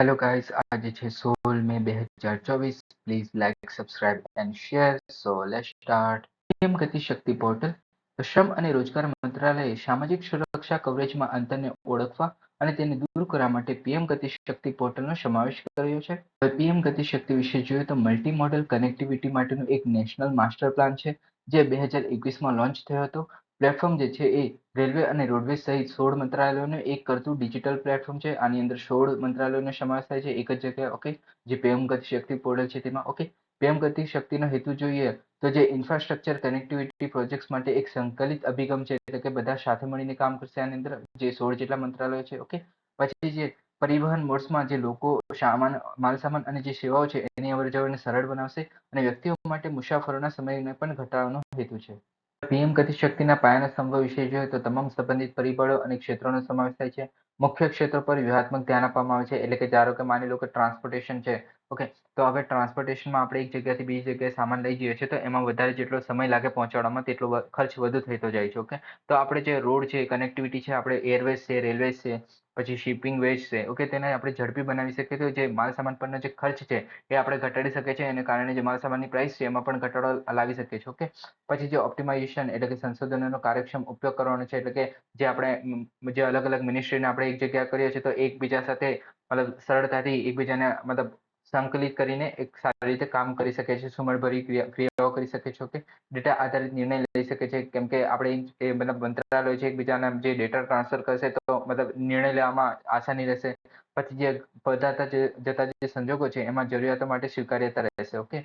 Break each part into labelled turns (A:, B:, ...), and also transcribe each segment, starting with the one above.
A: Hello guys આજે છે સોલ મે બે હજાર ચોવીસ please like subscribe and share so let start PM Gati portal શ્રમ અને રોજગાર મંત્રાલયે સામાજિક સુરક્ષા કવરેજમાં અંતરને ઓળખવા અને તેને દૂર કરવા માટે પીએમ ગતિ શક્તિ પોર્ટલનો સમાવેશ કર્યો છે. હવે પીએમ ગતિ શક્તિ વિશે જોઈએ તો મલ્ટી મોડલ કનેક્ટિવિટી માટેનું એક નેશનલ માસ્ટર પ્લાન છે, જે બે હજાર એકવીસમાં લોન્ચ થયો હતો. પ્લેટફોર્મ જે છે એ રેલવે અને રોડવેઝ સહિત સોળ મંત્રાલયોને એક કરતું ડિજિટલ પ્લેટફોર્મ છે. આની અંદર સોળ મંત્રાલયોનો સમાવેશ થાય છે. એક જ જગ્યાએ ઓકે જે પેમ ગતિ શક્તિ પોર્ટલ છે તેમાં ઓકે પેમ ગતિ શક્તિનો હેતુ જોઈએ તો જે ઇન્ફ્રાસ્ટ્રક્ચર કનેક્ટિવિટી પ્રોજેક્ટ્સ માટે એક સંકલિત અભિગમ છે. એટલે કે બધા સાથે મળીને કામ કરશે આની અંદર, જે સોળ જેટલા મંત્રાલયો છે ઓકે પછી જે પરિવહન મોડ્સમાં જે લોકો સામાન, માલસામાન અને જે સેવાઓ છે, એની અવર જવરને સરળ બનાવશે અને વ્યક્તિઓ માટે મુસાફરોના સમયને પણ ઘટાડવાનો હેતુ છે. પીએમ ગતિશક્તિના પાયાના સ્તંભો વિશે જોઈએ તો તમામ સંબંધિત પરિબળો અને ક્ષેત્રોનો સમાવેશ થાય છે. મુખ્ય ક્ષેત્રો પર વ્યૂહાત્મક ધ્યાન આપવામાં આવે છે, એટલે કે ધારો કે માની લો કે ટ્રાન્સપોર્ટેશન છે ઓકે તો હવે ટ્રાન્સપોર્ટેશનમાં આપણે એક જગ્યાથી બીજી જગ્યાએ સામાન લઈ જઈએ છીએ, તો એમાં વધારે જેટલો સમય લાગે પહોંચાડવામાં, તેટલો ખર્ચ વધુ થતો જાય છે ઓકે તો આપણે જે રોડ છે કનેક્ટિવિટી છે, આપણે એરવેઝ છે રેલવેઝ છે, પછી શિપિંગ વેજ છે ઓકે તેને આપણે ઝડપી બનાવી શકીએ તો જે માલ સામાન પરનો જે ખર્ચ છે, એ આપણે ઘટાડી શકીએ છીએ, એને કારણે જે માલ સામાનની પ્રાઇસ છે, એમાં પણ ઘટાડો લાવી શકીએ છીએ ઓકે પછી જે ઓપ્ટિમાઇઝેશન એટલે કે સંશોધનોનો કાર્યક્ષમ ઉપયોગ કરવાનો છે, એટલે કે જે આપણે જે અલગ અલગ મિનિસ્ટ્રીને આપણે એક જગ્યા કરીએ છીએ, તો એકબીજા સાથે મતલબ સરળતાથી એકબીજાને મતલબ સંકલિત કરીને એક સારી રીતે કામ કરી શકે છે, સુમળભરી ક્રિયાઓ કરી શકે છે ઓકે ડેટા આધારિત નિર્ણય લઈ શકે છે, કેમ કે આપણે એ મતલબ મંત્રાલય છે, એકબીજાના જે ડેટા ટ્રાન્સફર કરશે તો મતલબ નિર્ણય લેવામાં આસાની રહેશે. પછી જે બધાતા જતા જે સંજોગો છે, એમાં જરૂરિયાતો માટે સ્વીકાર્યતા રહેશે ઓકે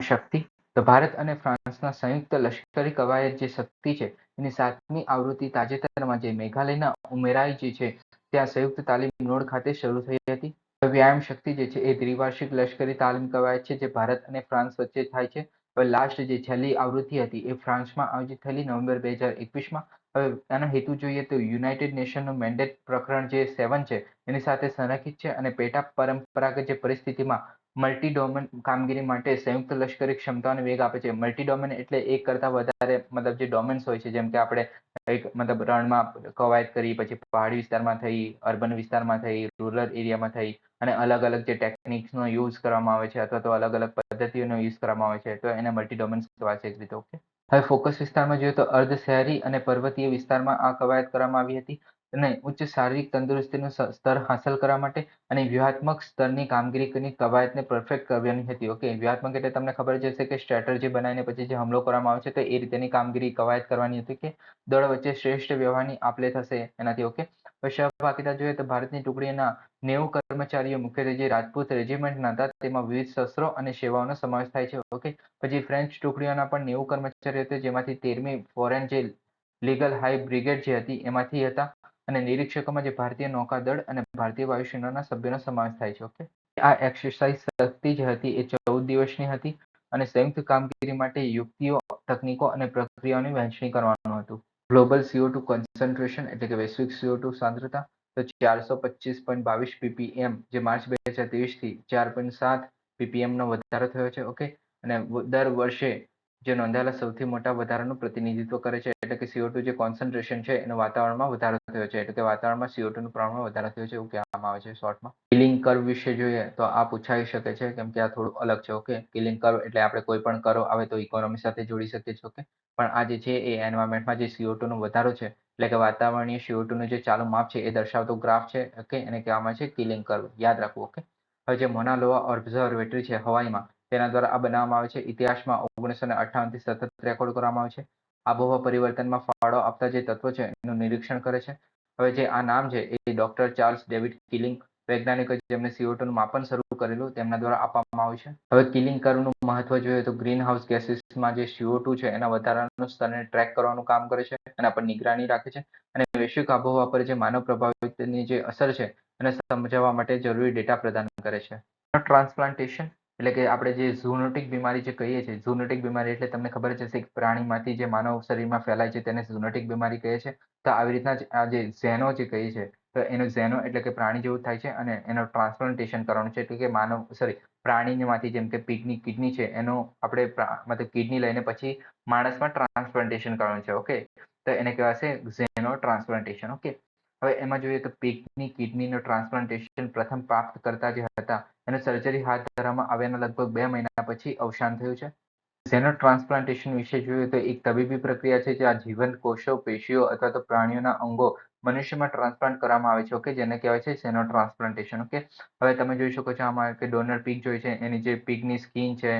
A: શક્તિ. તો ભારત અને ફ્રાન્સના સંયુક્ત લશ્કરી કવાયત જે શક્તિ છે, એની સાતમી આવૃત્તિ તાજેતરમાં જે મેઘાલયના ઉમેરાઈ જે છે, ત્યાં સંયુક્ત તાલીમ નોડ ખાતે શરૂ થઈ હતી. વ્યાયામ શક્તિ જે છે એ દ્વિવાર્ષિક લશ્કરી તાલીમ કવાયત છે, જે ભારત અને ફ્રાન્સ વચ્ચે થાય છે. હવે લાસ્ટ જે છેલ્લી આવૃત્તિ હતી એ ફ્રાન્સમાં આયોજિત થયેલી નવેમ્બર બે હજાર એકવીસમાં. હવે આનો હેતુ જોઈએ તો યુનાઇટેડ નેશનનું મેન્ડેટ પ્રકરણ જે સેવન છે, એની સાથે સંરેખિત છે અને પેટા પરંપરાગત જે પરિસ્થિતિમાં મલ્ટી ડોમેન કામગીરી માટે સંયુક્ત લશ્કરી ક્ષમતાઓને વેગ આપે છે. મલ્ટી ડોમેન એટલે એક કરતાં વધારે, મતલબ જે ડોમેન્સ હોય છે, જેમ કે આપણે એક, મતલબ રણમાં કવાયત કરી, પછી પહાડી વિસ્તારમાં થઈ, અર્બન વિસ્તારમાં થઈ રૂરલ એરિયામાં થઈ, અને અલગ અલગ જે ટેકનિક્સનો યુઝ કરવામાં આવે છે, અથવા તો અલગ અલગ પદ્ધતિઓનો યુઝ કરવામાં આવે છે, તો એને મલ્ટી ડોમેન્સ કહેવાય છે એક રીતે ઓકે હવે ફોકસ વિસ્તારમાં જોઈએ તો અર્ધ શહેરી અને પર્વતીય વિસ્તારમાં આ કવાયત કરવામાં આવી હતી. અને ઉચ્ચ શારીરિક તંદુરસ્તીનું સ્તર હાંસલ કરવા માટે અને વ્યૂહાત્મક સ્તરની કામગીરીની કવાયતને પરફેક્ટ કરવાની હતી. ઓકે, વ્યૂહાત્મક એટલે તમને ખબર જ હશે કે સ્ટ્રેટર્જી બનાવીને પછી જે હમલો કરવામાં આવે છે તો એ રીતેની કામગીરી કવાયત કરવાની હતી કે દળ વચ્ચે શ્રેષ્ઠ વ્યવહારની આપલે થશે એનાથી. ઓકે સહભાગીતા જોઈએ તો ભારતની ટુકડીના નેવું કર્મચારીઓ, મુખ્યત્વે જે રાજપૂત રેજિમેન્ટના હતા તેમાં વિવિધ શસ્ત્રો અને સેવાઓનો સમાવેશ થાય છે. ઓકે, પછી ફ્રેન્ચ ટુકડીઓના પણ નેવું કર્મચારીઓ હતા જેમાંથી તેરમી ફોરેન જે લીગલ હાઈ બ્રિગેડ જે હતી એમાંથી હતા. અને નિરીક્ષકોમાં જે ભારતીય નૌકાદળ અને ભારતીય વાયુસેનાના સભ્યોનો સમાવેશ થાય છે ઓકે આ એક્સરસાઇઝ શક્તિ જે હતી, એ ચૌદ દિવસની હતી અને સંયુક્ત કામગીરી માટે યુક્તિઓ, તકનીકો અને પ્રક્રિયાઓની વહેંચણી કરવાનું હતું. ગ્લોબલ સીઓ ટુ કોન્સન્ટ્રેશન એટલે કે વૈશ્વિક સીઓ ટુ સાંદ્રતા, તો ચારસો પચીસ પોઈન્ટ બાવીસ પીપીએમ જે માર્ચ બે હજાર ત્રેવીસથી ચાર પોઈન્ટ સાત પીપીએમનો વધારો થયો છે ઓકે અને દર વર્ષે જે નોંધાયેલા સૌથી મોટા વધારાનું પ્રતિનિધિત્વ કરે છે, એટલે કે સીઓ જે કોન્સન્ટ્રેશન છે, એનો વાતાવરણમાં વધારો થયો છે. એટલે કે વાતાવરણમાં સીઓ નું પ્રમાણમાં વધારો થયો છે, એવું કહેવામાં આવે છે શોર્ટમાં કિલિંગ કર્વ વિશે જોઈએ તો આ પૂછાઈ શકે છે, કેમ કે આ થોડું અલગ છે ઓકે કિલિંગ કર્વ એટલે આપણે કોઈ પણ કરો આવે તો ઇકોનોમી સાથે જોડી શકીએ છીએ ઓકે પણ આ જે છે એ એન્વાયરમેન્ટમાં જે સીઓ નો વધારો છે, એટલે કે વાતાવરણીય સીઓ નું જે ચાલુ માપ છે એ દર્શાવતો ગ્રાફ છે ઓકે એને કહેવામાં છે કિલિંગ કર્વ યાદ રાખવું ઓકે હવે જે મોનાલોવા ઓબ્ઝર્વેટરી છે, હવાઈમાં તેના દ્વારા આ બનાવવામાં આવે છે. ઇતિહાસમાં ઓગણીસો ને અઠ્ઠાવનથી સતત રેકોર્ડ કરવામાં આવે છે. આબોહવા પરિવર્તનમાં ફાળો આપતા જે તત્વો છે, એનું નિરીક્ષણ કરે છે. હવે જે આ નામ છે, એ ડોક્ટર ચાર્લ્સ ડેવિડ કિલિંગ, વૈજ્ઞાનિકો જેમને સીઓ નું માપન શરૂ કરેલું, તેમના દ્વારા આપવામાં આવ્યું છે. હવે કિલિંગ કર્વનું મહત્વ જોઈએ તો ગ્રીન હાઉસ ગેસીસમાં જે સીઓ ટુ છે, એના વધારાનું સ્તરને ટ્રેક કરવાનું કામ કરે છે એના પર નિગરાની રાખે છે. અને વૈશ્વિક આબોહવા પર જે માનવ પ્રભાવિતની જે અસર છે, એને સમજાવવા માટે જરૂરી ડેટા પ્રદાન કરે છે. ટ્રાન્સપ્લાન્ટેશન એટલે કે આપણે જે ઝૂનોટિક બીમારી જે કહીએ છીએ, ઝૂનોટિક બીમારી એટલે તમને ખબર જ હશે કે પ્રાણીમાંથી જે માનવ શરીરમાં ફેલાય છે તેને ઝૂનોટિક બીમારી કહે છે. તો આવી રીતના જ આ જે ઝેનો જે કહીએ છે, તો એનો ઝેનો એટલે કે પ્રાણી જેવું થાય છે અને એનો ટ્રાન્સપ્લાન્ટેશન કરવાનું છે. એટલે કે માનવ સોરી પ્રાણીમાંથી જેમ કે પીકની કિડની છે, એનો આપણે મતલબ કિડની લઈને પછી માણસમાં ટ્રાન્સપ્લાન્ટેશન કરવાનું છે, ઓકે? તો એને કહેવાશે ઝેનો ટ્રાન્સપ્લાન્ટેશન, ઓકે? હવે એમાં જોઈએ તો પીકની કિડનીનો ટ્રાન્સપ્લાન્ટેશન પ્રથમ પ્રાપ્ત કરતા જે હતા એને સર્જરી હાથ ધરવામાં આવ્યાના લગભગ બે મહિના પછી અવસાન થયું છે. ઝેનો ટ્રાન્સપ્લાન્ટેશન વિશે જોઈએ તો એક તબીબી પ્રક્રિયા છે જે આ જીવંત કોષો, પેશીઓ અથવા તો પ્રાણીઓના અંગો મનુષ્યમાં ટ્રાન્સપ્લાન્ટ કરવામાં આવે છે. ઓકે જેને કહેવાય છે ઝેનો ટ્રાન્સપ્લાન્ટેશન ઓકે હવે તમે જોઈ શકો છો આમાં કે ડોનર પીક જોઈ છે, એની જે પીકની સ્કીન છે,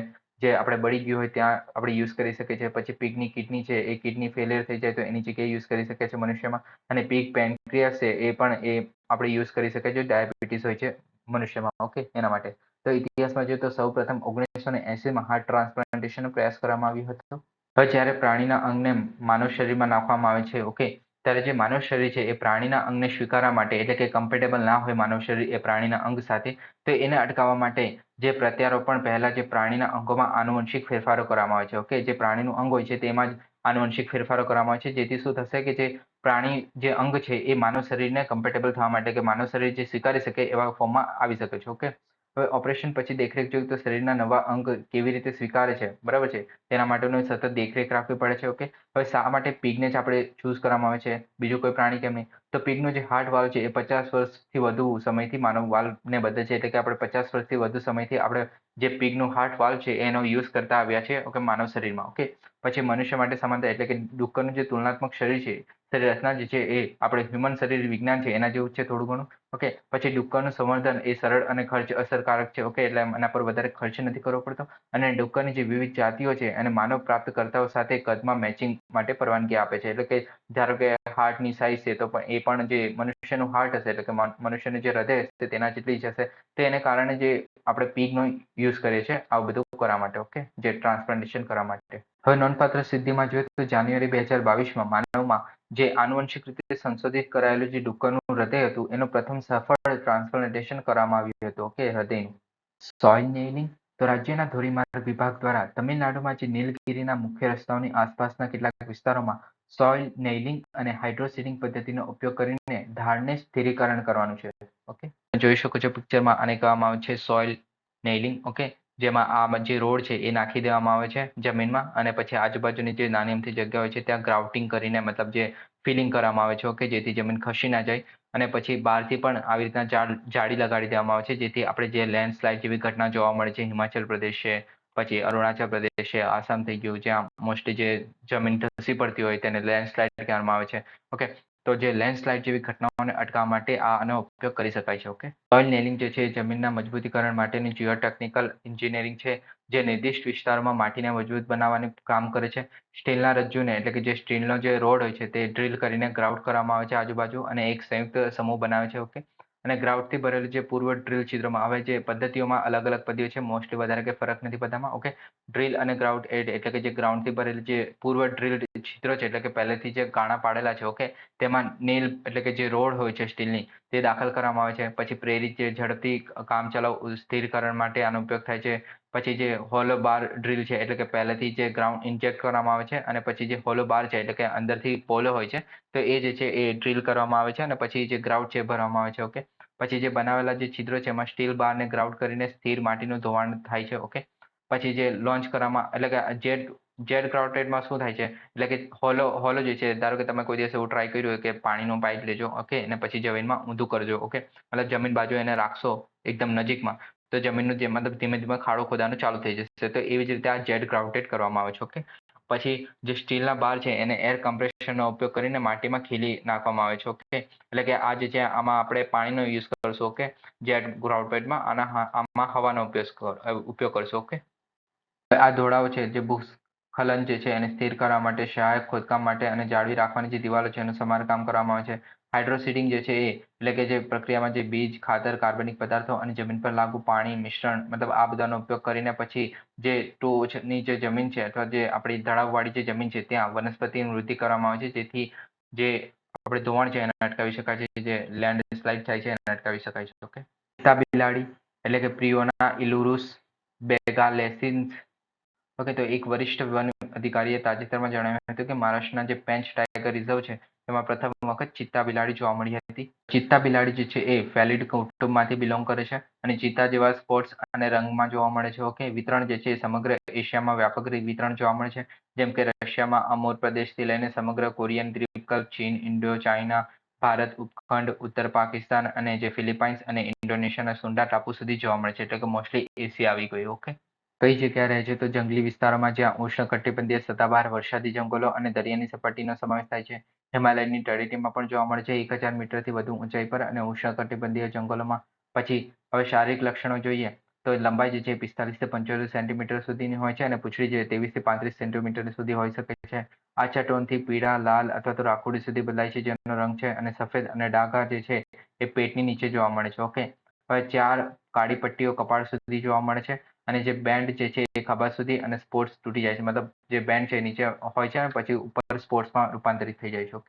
A: જે આપણે બળી ગયું હોય ત્યાં આપણે યુઝ કરી શકીએ છીએ. પછી પીગની કિડની છે, એ કિડની ફેલિયર થઈ જાય તો એની જગ્યાએ યુઝ કરી શકે છે મનુષ્યમાં. અને પીગ પેન્ક્રિયાસ છે, એ પણ એ આપણે યુઝ કરી શકીએ છીએ. ડાયાબિટીસ હોય છે. મનુષ્યમાં, ઓકે, એના માટે. તો ઇતિહાસમાં જોઈએ તો સૌ પ્રથમ ઓગણીસો ને એસીમાં હાર્ટ ટ્રાન્સપ્લાન્ટેશનનો પ્રયાસ કરવામાં આવ્યો હતો. હવે જ્યારે પ્રાણીના અંગને માનવ શરીરમાં નાખવામાં આવે છે, ઓકે, ત્યારે જે માનવ શરીર છે એ પ્રાણીના અંગને સ્વીકારવા માટે, એટલે કે કમ્ફર્ટેબલ ના હોય માનવ શરીર, એ પ્રાણીના અંગ સાથે, તો એને અટકાવવા માટે જે પ્રત્યારોપણ પહેલા જે પ્રાણીના અંગોમાં આનુવંશિક ફેરફારો કરવામાં આવે છે, ઓકે, જે પ્રાણીનું અંગ હોય છે તેમાં જ આનુવંશિક ફેરફારો કરવામાં આવે છે. જેથી શું થશે કે જે પ્રાણી જે અંગ છે એ માનવ શરીરને કમ્ફર્ટેબલ થવા માટે કે માનવ શરીર જે સ્વીકારી શકે એવા ફોર્મમાં આવી શકે છે. ઓકે હવે ઓપરેશન પછી દેખરેખ જોઈએ તો શરીરના નવા અંગ કેવી રીતે સ્વીકારે છે? બરાબર છે? તેના માટેનો સતત દેખરેખ રાખવી પડે છે ઓકે હવે શા માટે પીગને જ આપણે ચૂઝ કરવામાં આવે છે? બીજું કોઈ પ્રાણી કેમ નહીં? તો પીગનો જે હાર્ટ વાલ્વ છે એ પચાસ વર્ષથી વધુ સમયથી માનવ વાલ્વને બદલે છે, એટલે કે આપણે પચાસ વર્ષથી વધુ સમયથી આપણે જે પીગનું હાર્ટ વાલ્વ છે એનો યુઝ કરતા આવ્યા છે ઓકે માનવ શરીરમાં ઓકે પછી મનુષ્ય માટે સમાનતા એટલે કે ડુક્કરનું જે તુલનાત્મક શરીર છે શરીર રચના જે છે એ આપણે હ્યુમન શરીર વિજ્ઞાન છે, એના જેવું છે થોડું ઘણું. ઓકે પછી ડુક્કરનું સંવર્ધન એ સરળ અને ખર્ચ અસરકારક છે ઓકે એટલે એના પર વધારે ખર્ચ નથી કરવો પડતો. અને ડુક્કરની જે વિવિધ જાતિઓ છે અને માનવ પ્રાપ્તકર્તાઓ સાથે કદમાં મેચિંગ માટે પરવાનગી આપે છે. એટલે કે ધારો કે હાર્ટની સાઇઝ છે, તો પણ એ પણ જે મનુષ્યનું હાર્ટ હશે, એટલે કે મનુષ્યનું જે હૃદય હશે, તેના જેટલી જ હશે. તો એને કારણે જે આપણે પીગનો યુઝ કરીએ છીએ, આવું બધું કરવા માટે ઓકે જે ટ્રાન્સપ્લાન્ટેશન કરવા માટે. હવે નોંધપાત્ર સિદ્ધિમાં જોઈએ તો જાન્યુઆરી બે હજાર બાવીસમાં માનવમાં જે આનુવંશિક રીતે સંશોધિત કરાયેલું જે ડુક્કરનું હૃદય હતું, એનું પ્રથમ સફળ ટ્રાન્સપ્લાન્ટેશન કરવામાં આવ્યું હતું. કે હૃદયનું સોઇલ નેલિંગ તો રાજ્યના ધોરીમાર્ગ વિભાગ દ્વારા તમિલનાડુમાં જે નીલગિરીના મુખ્ય રસ્તાઓની આસપાસના કેટલાક વિસ્તારોમાં સોઇલ નેઇલિંગ અને હાઇડ્રોસીડિંગ પદ્ધતિનો ઉપયોગ કરીને ઢાળને સ્થિરીકરણ કરવાનું છે. ઓકે જોઈ શકો છો પિક્ચરમાં આને કહેવામાં આવે છે સોઇલ નેઇલિંગ ઓકે જેમાં આ જે રોડ છે એ નાખી દેવામાં આવે છે જમીનમાં અને પછી આજુબાજુની જે નાની અમથી જગ્યા હોય છે ત્યાં ગ્રાઉટિંગ કરીને મતલબ જે ફિલિંગ કરવામાં આવે છે ઓકે જેથી જમીન ખસી ના જાય અને પછી બહારથી પણ આવી રીતના જાળી લગાડી દેવામાં આવે છે, જેથી આપણે જે લેન્ડસ્લાઇડ જેવી ઘટના જોવા મળે છે, હિમાચલ પ્રદેશ છે, પછી અરુણાચલ પ્રદેશ છે, આસામ થઈ ગયું, જ્યાં મોસ્ટલી જે જમીન ધસી પડતી હોય તેને લેન્ડસ્લાઇડ કહેવામાં આવે છે ઓકે તો જે લેન્ડસ્લાઇડ જેવી ઘટનાઓને અટકાવવા માટે આનો ઉપયોગ કરી શકાય છે ઓકે સોઇલ નેલિંગ જે છે જમીનના મજબૂતીકરણ માટેની જીઓટેકનિકલ એન્જિનિયરિંગ છે, જે નિર્દિષ્ટ વિસ્તારોમાં માટીને મજબૂત બનાવવાનું કામ કરે છે. સ્ટીલના રજ્જુને, એટલે કે જે સ્ટીલનો જે રોડ હોય છે, તે ડ્રીલ કરીને ગ્રાઉટ કરવામાં આવે છે આજુબાજુ અને એક સંયુક્ત સમૂહ બનાવે છે ઓકે અને ગ્રાઉટથી ભરેલું જે પૂર્વ ડ્રીલ છિદ્રોમાં આવે જે પદ્ધતિઓમાં અલગ અલગ પદ્ધતિઓ છે. મોસ્ટલી વધારે કે ફરક નથી બધામાં ઓકે ડ્રીલ અને ગ્રાઉટ એડ એટલે કે જે ગ્રાઉન્ડથી ભરેલું જે પૂર્વ ડ્રીલ છિદ્રો છે, એટલે કે પહેલેથી જે ગાણા પાડેલા છે ઓકે તેમાં નેલ એટલે કે જે રોડ હોય છે સ્ટીલની તે દાખલ કરવામાં આવે છે. પછી પ્રેરિત જે ઝડપથી કામ ચલાવ સ્થિરીકરણ માટે આનો ઉપયોગ થાય છે. પછી જે હોલો બાર ડ્રીલ છે, એટલે કે પહેલેથી જે ગ્રાઉન્ડ ઇન્જેક્ટ કરવામાં આવે છે અને પછી જે હોલો બાર છે, એટલે કે અંદરથી પોલો હોય છે, તો એ જે છે એ ડ્રીલ કરવામાં આવે છે અને પછી જે ગ્રાઉટ છે ભરવામાં આવે છે ઓકે પછી જે બનાવેલા જે છિદ્રો છે એમાં સ્ટીલ બારને ગ્રાઉટ કરીને સ્થિર માટીનું ધોવાણ થાય છે ઓકે પછી જે લોન્ચ કરવામાં, એટલે કે જેટ જેટ ગ્રાઉટેડમાં શું થાય છે? એટલે કે હોલો હોલો જે છે, ધારો કે તમે કોઈ દિવસ એવું ટ્રાય કર્યું હોય કે પાણીનું પાઇપ લેજો ઓકે અને પછી જમીનમાં ઊંધું કરજો ઓકે મતલબ જમીન બાજુ એને રાખશો એકદમ નજીકમાં તો જમીનનું જે મતલબ ધીમે ધીમે ખાડો ખોદાનું ચાલુ થઈ જશે. તો એવી જ રીતે આ જેટ ગ્રાઉટેડ કરવામાં આવે છે ઓકે પછી જે સ્ટીલના બાર છે, એને એર કમ્પ્રેશનનો ઉપયોગ કરીને માટીમાં ખીલી નાખવામાં આવે છે ઓકે એટલે કે આ જે છે, આમાં આપણે પાણીનો યુઝ કરશું ઓકે જેટ ગ્રાઉટેડમાં આના આમાં હવાનો ઉપયોગ ઉપયોગ કરશો ઓકે આ ધોળાઓ છે, જે ભૂસ્ખલન જે છે, એને સ્થિર કરવા માટે, સહાયક ખોદકામ માટે અને જાળવી રાખવાની જે દિવાલો છે, એનું સમારકામ કરવામાં આવે છે. હાઇડ્રોસીડિંગ જે છે એ, એટલે કે જે પ્રક્રિયામાં જે બીજ, ખાતર, કાર્બનિક પદાર્થો અને જમીન પર લાગુ પાણી, મિશ્રણ, મતલબ આ બધાનો ઉપયોગ કરીને પછી જે ટોચની જે જમીન છે અથવા જે આપણી તળાવવાળી જે જમીન છે ત્યાં વનસ્પતિની વૃદ્ધિ કરવામાં આવે છે. જેથી જે આપણે ધોવાણ છે એને અટકાવી શકાય છે, જે લેન્ડ સ્લાઇડ થાય છે એને અટકાવી શકાય છે ઓકે બિલાડી, એટલે કે પ્રિયોના ઇલુરુસ બેગાલેસિન્સ ઓકે તો એક વરિષ્ઠ વન અધિકારીએ તાજેતરમાં જણાવ્યું હતું કે મહારાષ્ટ્રના જે પેન્ચ ટાઈગર રિઝર્વ છે એમાં પ્રથમ વખત ચિત્તા બિલાડી જોવા મળી હતી. ચિત્તા બિલાડી જે છે એ ફેલિડ કુટુંબમાંથી બિલોંગ કરે છે અને ચિત્તા જેવા સ્પોર્ટ્સ અને રંગમાં જોવા મળે છે. ઓકે વિતરણ જે છે એ સમગ્ર એશિયામાં વ્યાપક વિતરણ જોવા મળે છે. જેમ કે રશિયામાં અમોર પ્રદેશથી લઈને સમગ્ર કોરિયન દ્વીપકલ્પ ચીન, ઇન્ડો, ચાઇના, ભારત, ઉપખંડ, ઉત્તર પાકિસ્તાન અને જે ફિલિપાઇન્સ અને ઇન્ડોનેશિયાના સુંડા ટાપુ સુધી જોવા મળે છે. એટલે કે મોસ્ટલી એશિયા આવી ગયું ઓકે કઈ જગ્યા રહે છે તો જંગલી વિસ્તારોમાં જ્યાં ઉષ્ણકટિબંધીય સત્તાવાર વરસાદી જંગલો અને દરિયાની સપાટીનો સમાવેશ થાય છે. હિમાલયની તળેટીમાં પણ જોવા મળે છે. એક હજાર મીટરથી વધુ ઊંચાઈ પર અને ઉષ્ણકટિબંધીય જંગલોમાં. પછી, હવે શારીરિક લક્ષણો જોઈએ, તો લંબાઈ જે છે પિસ્તાલીસથી પંચોતેર સેન્ટીમીટર સુધીની હોય છે અને પૂંછડી જે ત્રેવીસથી પાંત્રીસ સેન્ટીમીટર સુધી હોઈ શકે છે. આછા ટોનથી પીળા, લાલ અથવા તો રાખોડી સુધી બદલાય છે, જેનો રંગ છે અને સફેદ અને ડાઘા જે છે એ પેટની નીચે જોવા મળે છે. ઓકે, હવે ચાર કાળી પટ્ટીઓ કપાળ સુધી જોવા મળે છે. અને જે બેન્ડ જે છે એ ખભા સુધી અને સ્પોર્ટ્સ તૂટી જાય છે. મતલબ જે બેન્ડ છે નીચે હોય છે અને પછી ઉપર સ્પોર્ટ્સમાં રૂપાંતરિત થઈ જાય છે.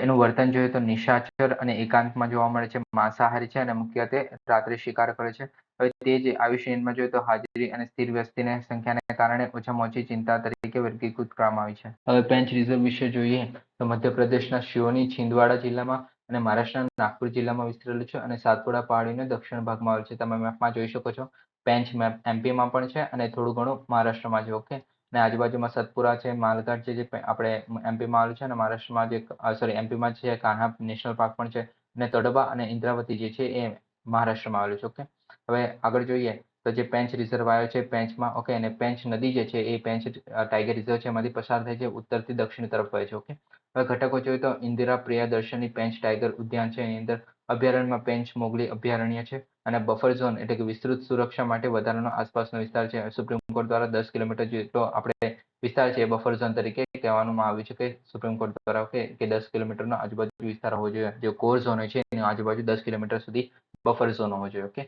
A: એનું વર્તન જોઈએ તો નિશાચર અને એકાંતમાં જોવા મળે છે. માંસાહારી છે અને મુખ્યત્વે રાત્રે શિકાર કરે છે. હવે તે જ શ્રેણીમાં જોઈએ તો હાજરી અને સ્થિર વ્યસ્તિને સંખ્યાને કારણે ઓછામાં ઓછી ચિંતા તરીકે વર્ગીકૃત કરવામાં આવી છે. હવે પેન્ચ રિઝર્વ વિશે જોઈએ તો મધ્યપ્રદેશના શિવની છિંદવાડા જિલ્લામાં અને મહારાષ્ટ્રના નાગપુર જિલ્લામાં વિસ્તરેલું છે અને સાતપુડા પહાડીનો દક્ષિણ ભાગમાં આવેલ છે. તમે મેપમાં જોઈ શકો છો. પેન્ચ એમપીમાં પણ છે અને થોડું ઘણું મહારાષ્ટ્રમાં છે ઓકે અને આજુબાજુમાં સતપુરા છે, માલઘાટ છે, જે આપણે એમપીમાં આવેલું છે અને મહારાષ્ટ્રમાં જે સોરી એમપીમાં છે, કાન્હા નેશનલ પાર્ક પણ છે અને તડોબા અને ઇન્દ્રાવતી જે છે એ મહારાષ્ટ્રમાં આવેલું છે ઓકે હવે આગળ જોઈએ તો જે પેન્ચ રિઝર્વ આવ્યો છે પેન્ચમાં ઓકે અને પેન્ચ નદી જે છે એ પેન્ચ ટાઈગર રિઝર્વ છે, એમાંથી પસાર થાય છે, ઉત્તરથી દક્ષિણ તરફ વહે છે ઓકે હવે ઘટકો જોઈએ તો ઇન્દિરા પ્રિયા દર્શનની પેન્ચ ટાઈગર ઉદ્યાન છે, એની અંદર અભયારણ્યમાં પેન્ચ મોગલી અભયારણ્ય છે અને બફર ઝોન એટલે કે વિસ્તૃત સુરક્ષા માટે વધારાનો આસપાસનો વિસ્તાર છે. સુપ્રીમ કોર્ટ દ્વારા દસ કિલોમીટર જેટલો આપણે વિસ્તાર છે બફર ઝોન તરીકે કહેવામાં આવ્યું છે કે સુપ્રીમ કોર્ટ દ્વારા કે કે દસ કિલોમીટરનો આજુબાજુ વિસ્તાર હોવો જોઈએ. જે કોર ઝોન હોય છે એની આજુબાજુ દસ કિલોમીટર સુધી બફર ઝોન હોવો જોઈએ ઓકે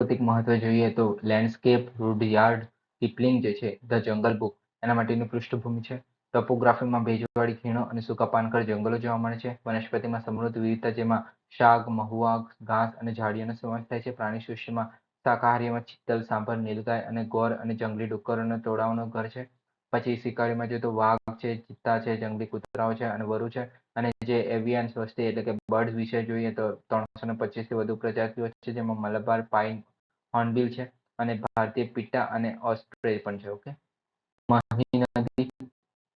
A: ભૌતિક મહત્વ જોઈએ તો લેન્ડસ્કેપ રૂડયાર્ડ કિપલિંગ જે છે ધ જંગલ બુક એના માટેની પૃષ્ઠભૂમિ છે. ટોપોગ્રાફીમાં ભેજવાળી ખીણો અને સૂકા પાનખર જંગલો જોવા મળે છે. વનસ્પતિમાં સમૃદ્ધ વિવિધતા જેમાં શાક મહુવા ઘાસ અને ઝાડીઓનો સમાવેશ થાય છે. પ્રાણી સૃષ્ટિમાં શાકાહારીમાં ચિત્તલ, સાંભર, નીલગાય અને ગોર અને જંગલી ડુક્કરોના ટોળાઓનું ઘર છે. પછી શિકારીમાં જોઈએ તો વાઘ છે, ચિત્તા છે, જંગલી કૂતરાઓ છે અને વરુ છે. અને જે એવિયન વસ્તી એટલે કે બર્ડ વિશે જોઈએ તો ત્રણસો ને પચીસથી વધુ પ્રજાતિઓ છે, જેમાં મલબાર, પાઇન, હોર્નબિલ છે અને ભારતીય પીટા અને ઓસ્ટ્રે પણ છે, ઓકે? મહી નદી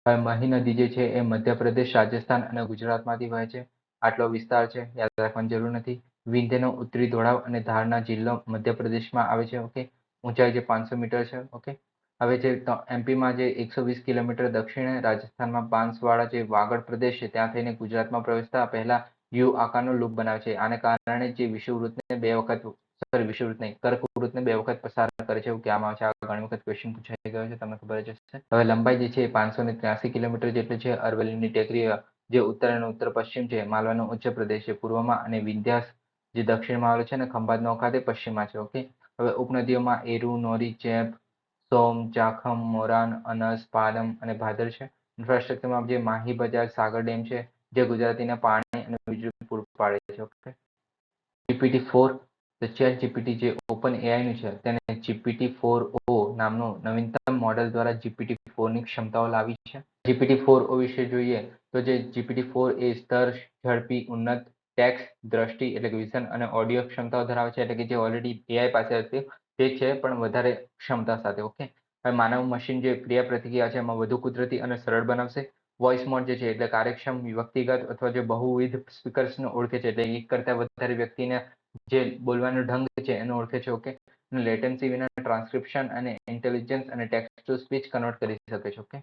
A: મહી નદી જે છે એ મધ્યપ્રદેશ, રાજસ્થાન અને ગુજરાતમાંથી વહે છે. આટલો વિસ્તાર છે, યાદ રાખવાની જરૂર નથી. વિંધ્યનો ઉત્તરી ઢોળાવ અને ધારના જિલ્લો મધ્યપ્રદેશમાં આવે છે, ઓકે? ઊંચાઈ જે પાંચસો મીટર છે, ઓકે? હવે જે એમપીમાં જે એકસો વીસ કિલોમીટર દક્ષિણે રાજસ્થાનમાં બાંસવાડા જે વાગડ પ્રદેશ છે, ત્યાં થઈને ગુજરાતમાં પ્રવેશતા પહેલા યુ આકારનો લૂપ બનાવે છે. આને કારણે જે વિષુવવૃત્તને બે વખત સોરી વિષુવવૃત્ત નહીં, કર્કવૃત્તને બે વખત પસાર કરે છે એવું કહેવામાં આવે છે, આ ઘણી વખત ક્વેશ્ચન પૂછાઈ ગયો છે, તમને ખબર જ હવે લંબાઈ જે છે પાંચસો ને ત્ર્યાસી કિલોમીટર જેટલી છે. અરવલ્લીની ટેકરી જે ઉત્તર અને ઉત્તર પશ્ચિમ છે, માલવાનો ઉચ્ચ પ્રદેશ છે, પૂર્વમાં અને વિંધ્યાસ જે દક્ષિણમાં આવેલો છે અને ખંભાત નૌખાતે પશ્ચિમમાં છે ઓકે હવે ઉપનદીઓમાં એરુ, નોરી, ચેપ, સોમ, ચાખમ, મોરાન, અનસ, પાલમ અને ભાદર છે. ઇન્ફ્રાસ્ટ્રક્ચરમાં જે માહી બજાર, સાગર ડેમ છે, જે ગુજરાતીને પાણી અને વીજળી પૂરું પાડે છે ઓકે જીપીટી ફોર તો ચેટ જીપીટી જે ઓપન એઆઈનું છે, તેને જીપીટી ફોર ઓ નામનું નવીનતમ મોડેલ દ્વારા જીપીટી ફોરની ક્ષમતાઓ લાવી છે. જીપીટી ફોર વિશે જોઈએ તો જે જીપીટી ફોર એ સ્તર, ઝડપી, ઉન્નત ટેક્સ દ્રષ્ટિ એટલે કે વિઝન અને ઓડિયો ક્ષમતાઓ ધરાવે છે એટલે કે જે ઓલરેડી એઆઈ પાસે હતી તે છે પણ વધારે ક્ષમતા સાથે ઓકે હવે માનવ મશીન જે ક્રિયા પ્રતિક્રિયા છે એમાં વધુ કુદરતી અને સરળ બનાવશે. વોઇસ મોડ જે છે એટલે કાર્યક્ષમ, વ્યક્તિગત અથવા જે બહુવિધ સ્પીકર્સને ઓળખે છે એટલે એક કરતા વધારે વ્યક્તિને જે બોલવાનો ઢંગ છે એને ઓળખે છે ઓકે લેટન્સી વિના ટ્રાન્સક્રિપ્શન અને ઇન્ટેલિજન્સ અને ટેક્સ્ટ ટુ સ્પીચ કન્વર્ટ કરી શકે છે ઓકે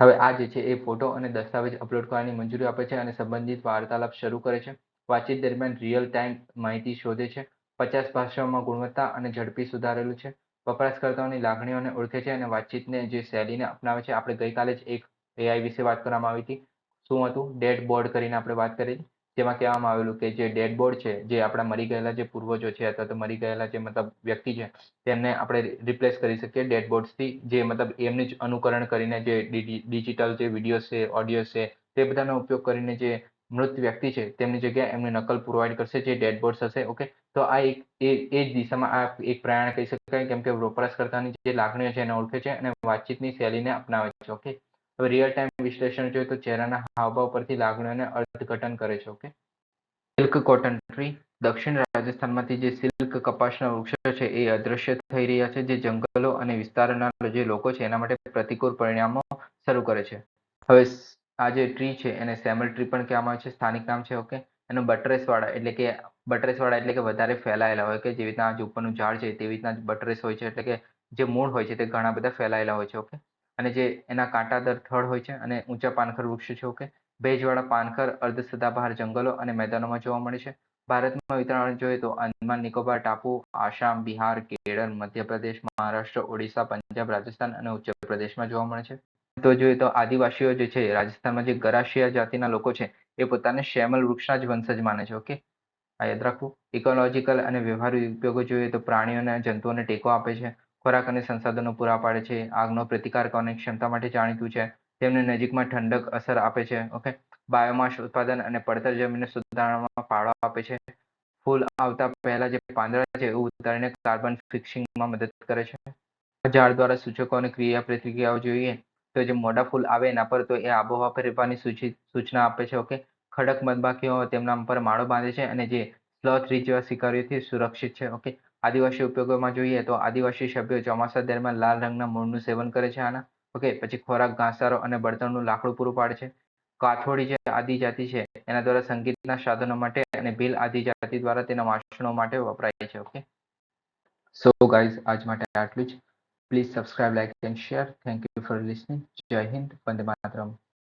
A: હવે આ જે છે એ ફોટો અને દસ્તાવેજ અપલોડ કરવાની મંજૂરી આપે છે અને સંબંધિત વાર્તાલાપ શરૂ કરે છે. વાતચીત દરમિયાન રિયલ ટાઈમ માહિતી શોધે છે. પચાસ ભાષાઓમાં ગુણવત્તા અને ઝડપી સુધારેલું છે. વપરાશકર્તાઓની લાગણીઓને ઓળખે છે અને વાતચીતને જે શૈલીને અપનાવે છે, આપણે ગઈકાલે જ એક એઆઈ વિશે વાત કરવામાં આવી હતી. શું હતું? ડેડ બોર્ડ કરીને આપણે વાત કરી જેમાં કહેવામાં આવેલું કે જે ડેડ બોર્ડ છે, જે આપણા મરી ગયેલા જે પૂર્વજો છે અથવા તો મરી ગયેલા જે મતલબ વ્યક્તિ છે, તેમને આપણે રિપ્લેસ કરી શકીએ ડેડ બોર્ડ્સથી જે મતલબ એમને જ અનુકરણ કરીને જે ડિજિટલ જે વીડિયો છે ઓડિયો છે, તે બધાનો ઉપયોગ કરીને જે મૃત વ્યક્તિ છે, તેમની જગ્યાએ એમની નકલ પ્રોવાઈડ કરશે જે ડેડ બોર્ડ્સ હશે, ઓકે? તો આ એક, એ એ જ દિશામાં આ એક પ્રયાણ કહી શકાય, કેમ કે વપરાશકર્તાની જે લાગણીઓ છે એને ઓળખે છે અને વાતચીતની શૈલીને અપનાવે છે, ઓકે? હવે રિયલ ટાઈમ વિશ્લેષણ જોઈએ તો ચહેરાના હાવભાવ પરથી લાગણીઓને અર્થઘટન કરે છે ઓકે સિલ્ક કોટન ટ્રી દક્ષિણ રાજસ્થાનમાંથી જે સિલ્ક કપાસના વૃક્ષો છે, એ અદ્રશ્ય થઈ રહ્યા છે. જે જંગલો અને વિસ્તારના જે લોકો છે, એના માટે પ્રતિકૂળ પરિણામો શરૂ કરે છે. હવે આ જે ટ્રી છે, એને સેમલ ટ્રી પણ કહેવામાં આવે છે. સ્થાનિક નામ છે ઓકે એનો બટરેસવાળા, એટલે કે બટરેસવાળા એટલે કે વધારે ફેલાયેલા હોય, કે જેવી રીતના જે ઉપરનું ઝાડ છે, તેવી રીતના બટરેસ હોય છે, એટલે કે જે મૂળ હોય છે, તે ઘણા બધા ફેલાયેલા હોય છે ઓકે અને જે એના કાંટાદર થડ હોય છે અને ઊંચા પાનખર વૃક્ષ છે, ઓકે? ભેજવાળા પાનખર અર્ધ સદાબહાર જંગલો અને મેદાનોમાં જોવા મળે છે. ભારતમાં વિતરણ જોઈએ તો અંદમાન નિકોબાર, ટાપુ, આસામ, બિહાર, કેરળ, મધ્યપ્રદેશ, મહારાષ્ટ્ર, ઓડિશા, પંજાબ, રાજસ્થાન અને ઉત્તર પ્રદેશમાં જોવા મળે છે. તો જોઈએ તો આદિવાસીઓ જે છે, રાજસ્થાનમાં જે ગરાશિયા જાતિના લોકો છે, એ પોતાને શેમલ વૃક્ષના જ વંશજ માને છે, ઓકે? આ યાદ રાખવું. ઇકોલોજીકલ અને વ્યવહારિક ઉપયોગો જોઈએ તો પ્રાણીઓને જંતુઓને ટેકો આપે છે. ખોરાક અને સંસાધનો પૂરા પાડે છે. આગનો પ્રતિકાર કરવાની ક્ષમતા માટે જાણીતું છે. તેમની નજીકમાં ઠંડક અસર આપે છે. ઓકે? બાયોમાસ ઉત્પાદન અને પડતર જમીનને સુધારવામાં ફાળો આપે છે. ફૂલ આવતા પહેલા જે પાંદડા છે, એ ઉતારીને કાર્બન ફિક્સિંગમાં મદદ કરે છે. ઝાડ દ્વારા સૂચકો અને ક્રિયા પ્રતિક્રિયાઓ જોઈએ તો જે મોટા ફૂલ આવે એના પર તો એ આબોહવા ફેરફારની સૂચના આપે છે. ઓકે? ખડક મધમાખીઓ તેમના પર માળો બાંધે છે અને જે સ્લોથ રીચ જેવા શિકારીઓથી સુરક્ષિત છે. ઓકે? આદિવાસી ઉપયોગોમાં જોઈએ તો આદિવાસી સભ્યો ચોમાસા દરમિયાન લાલ રંગના મૂળનું સેવન કરે છે આના. ઓકે, પછી ખોરાક, ઘાસચારો અને બળતણનું લાકડું પૂરું પાડે છે. કાથોડી જે આદિજાતિ છે, એના દ્વારા સંગીતના સાધનો માટે અને ભીલ આદિજાતિ દ્વારા તેના વાસણો માટે વપરાય છે, ઓકે? સો ગાઈઝ આજ માટે આટલું જ. Please subscribe like and share thank you for listening Jai Hind. Vande Mataram.